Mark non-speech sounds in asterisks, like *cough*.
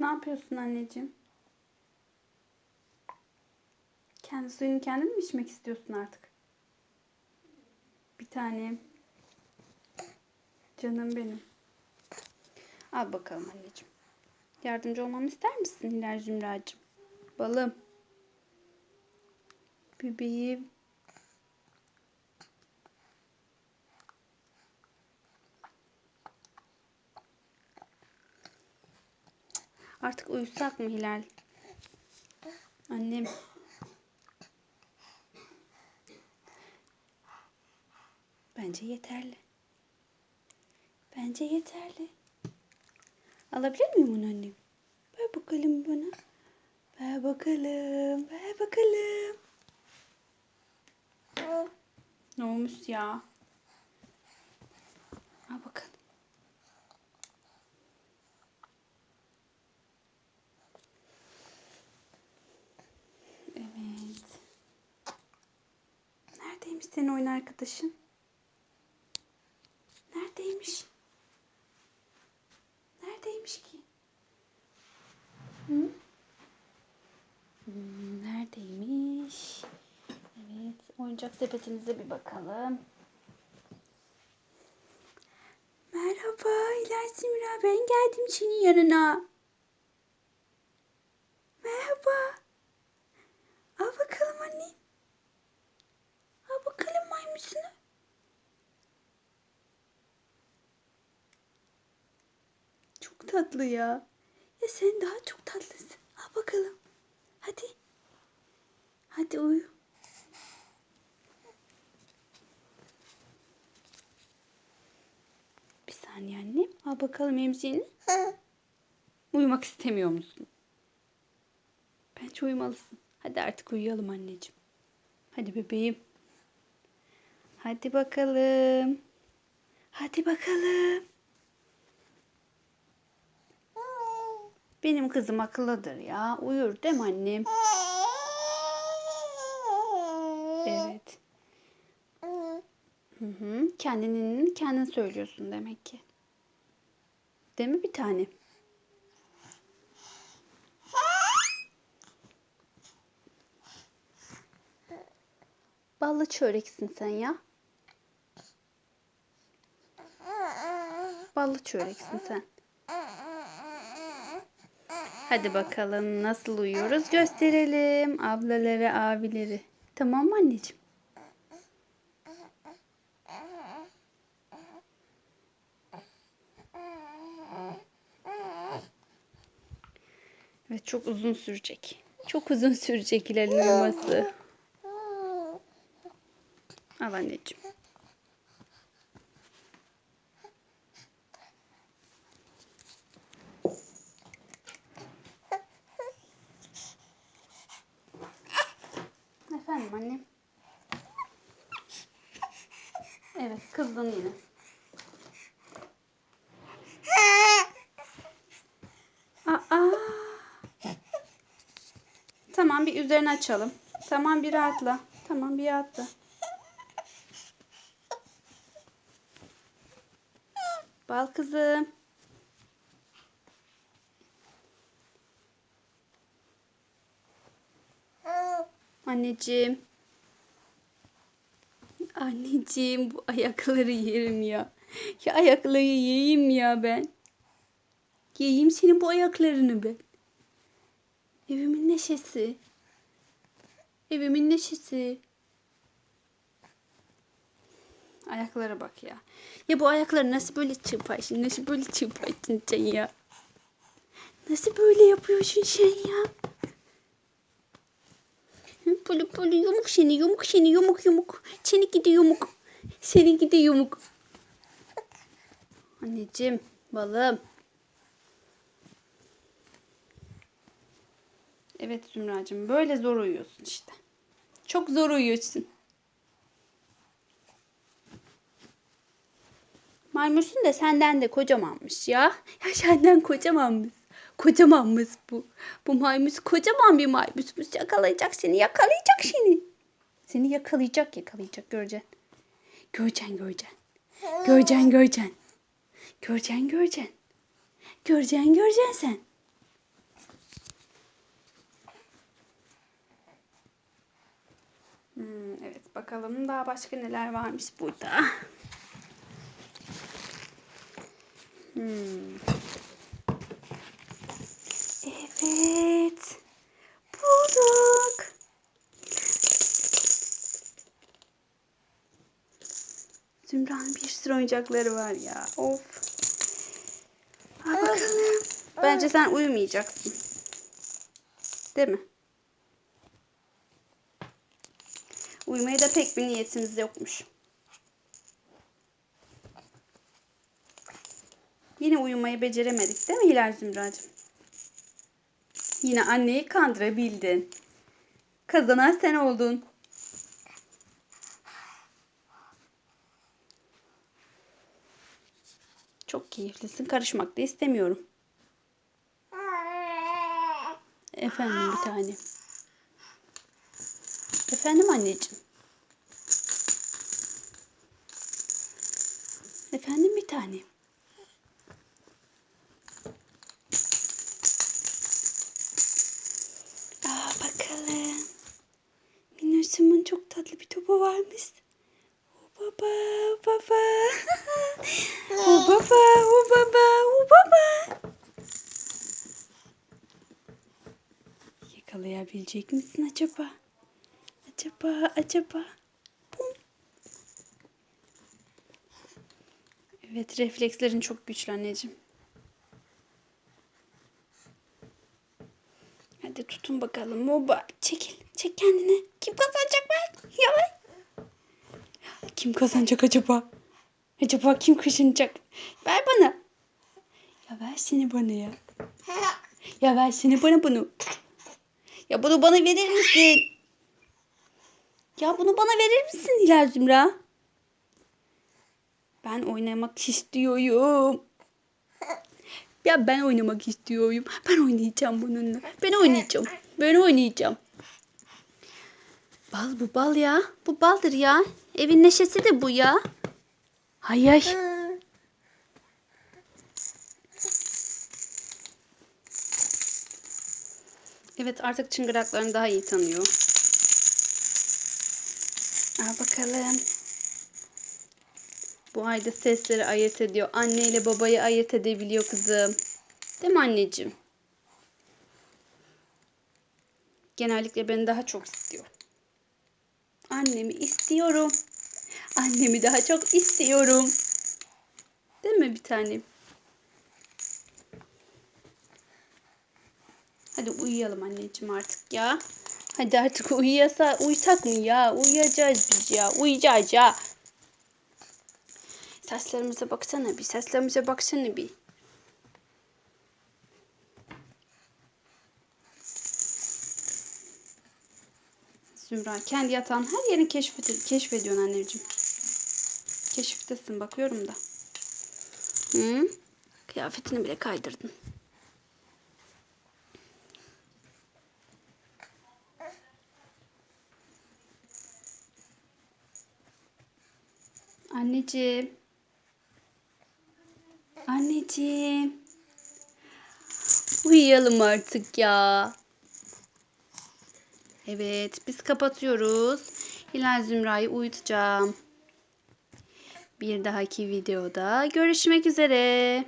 Ne yapıyorsun anneciğim? Kendi suyunu kendin mi içmek istiyorsun artık? Bir tane. Canım benim. Al bakalım anneciğim. Yardımcı olmamı ister misin Hilal Zümracığım? Balım. Bebeğim. Artık uyusak mı Hilal? Annem. Bence yeterli. Bence yeterli. Alabilir miyim onu annem? Ver bakalım bana. Ver bakalım. Ver bakalım. Ne olmuş ya? Al bakalım. Evet. Neredeymiş senin oyun arkadaşın? Neredeymiş? Neredeymiş ki? Hı? Hmm, neredeymiş? Evet, oyuncak sepetinize bir bakalım. Merhaba İlay Simra, ben geldim senin yanına. Merhaba. Al bakalım anne. Maymusunu. Çok tatlı ya. Ya sen daha çok tatlısın. Al bakalım. Hadi. Hadi uyu. Bir saniye annem. Al bakalım emziğini. Uyumak istemiyor musun? Bence uyumalısın. Hadi artık uyuyalım anneciğim. Hadi bebeğim. Hadi bakalım. Hadi bakalım. Benim kızım akıllıdır ya. Uyur değil mi annem? Evet. Hı hı. Kendinin kendin söylüyorsun demek ki. Değil mi bir tane? Ballı çöreksin sen ya. Ballı çöreksin sen. Hadi bakalım nasıl uyuyoruz gösterelim ablaları abileri. Tamam mı anneciğim? Evet çok uzun sürecek. Çok uzun sürecek uyuması. Al anneciğim. Efendim annem. Evet kızdın yine. Aa. Tamam bir üzerine açalım. Tamam bir rahatla. Tamam bir rahatla. Bal kızım. Anneciğim. Anneciğim bu ayakları yerim ya. Ya ayakları yiyeyim ya ben. Yiyeyim senin bu ayaklarını ben. Evimin neşesi. Evimin neşesi. Ayaklara bak ya. Ya bu ayakları nasıl böyle çırparsın? Nasıl böyle çırparsın sen ya? Nasıl böyle yapıyorsun sen ya? Böyle böyle yumuk seni, yumuk seni, yumuk yumuk. Seni gidi yumuk. Seni gidi yumuk. Anneciğim, balım. Evet Zümracığım, böyle zor uyuyorsun işte. Çok zor uyuyorsun. Maymusun da senden de kocamanmış ya. *laughs* Ya senden kocamanmış. Kocaman Kocamanmış bu. Bu maymus kocaman bir maymuz. maymusmuş. Yakalayacak seni, yakalayacak seni. Seni yakalayacak, yakalayacak göreceksin. Göreceksin, göreceksin. Göreceksin, göreceksin. Göreceksin, göreceksin. Göreceksin, göreceksin sen. Hmm, evet bakalım daha başka neler varmış burada. Hmm. Zümra'nın bir sürü oyuncakları var ya. Of. Hadi bakalım. Bence sen uyumayacaksın. Değil mi? Uyumaya da pek bir niyetimiz yokmuş. Yine uyumayı beceremedik değil mi Hilal Zümracığım? Yine anneyi kandırabildin. Kazanan sen oldun. Çok keyiflisin. Karışmak da istemiyorum. Efendim bir tane. Efendim anneciğim. Efendim bir tane. Yakalayabilecek misin acaba? Acaba, acaba. Bum. Evet, reflekslerin çok güçlü anneciğim. Hadi tutun bakalım. Moba. Çekil. Çek kendini. Kim kazanacak ben? Ya. Kim kazanacak acaba? Acaba kim kazanacak? Ver bana. Ya ver seni bana ya. Ya ver seni bana bunu. Ya bunu bana verir misin? Ya bunu bana verir misin Hilal Zümra? Ben oynamak istiyorum. Ya ben oynamak istiyorum. Ben oynayacağım bununla. Ben oynayacağım. Ben oynayacağım. Bal bu bal ya. Bu baldır ya. Evin neşesi de bu ya. Hay hay. Evet artık çıngıraklarını daha iyi tanıyor. Al bakalım. Bu ayda sesleri ayırt ediyor. Anne ile babayı ayırt edebiliyor kızım. Değil mi anneciğim? Genellikle beni daha çok istiyor. Annemi istiyorum. Annemi daha çok istiyorum. Değil mi bir tanem? Hadi uyuyalım anneciğim artık ya. Hadi artık uyuyasa uyusak mı ya? Uyuyacağız biz ya. Uyuyacağız ya. Seslerimize baksana bir. Seslerimize baksana bir. Zümra kendi yatağın her yerini keşfed keşfediyorsun anneciğim. Keşiftesin bakıyorum da. Hı? Kıyafetini bile kaydırdın. Anneciğim. Anneciğim. Uyuyalım artık ya. Evet, biz kapatıyoruz. Hilal Zümra'yı uyutacağım. Bir dahaki videoda görüşmek üzere.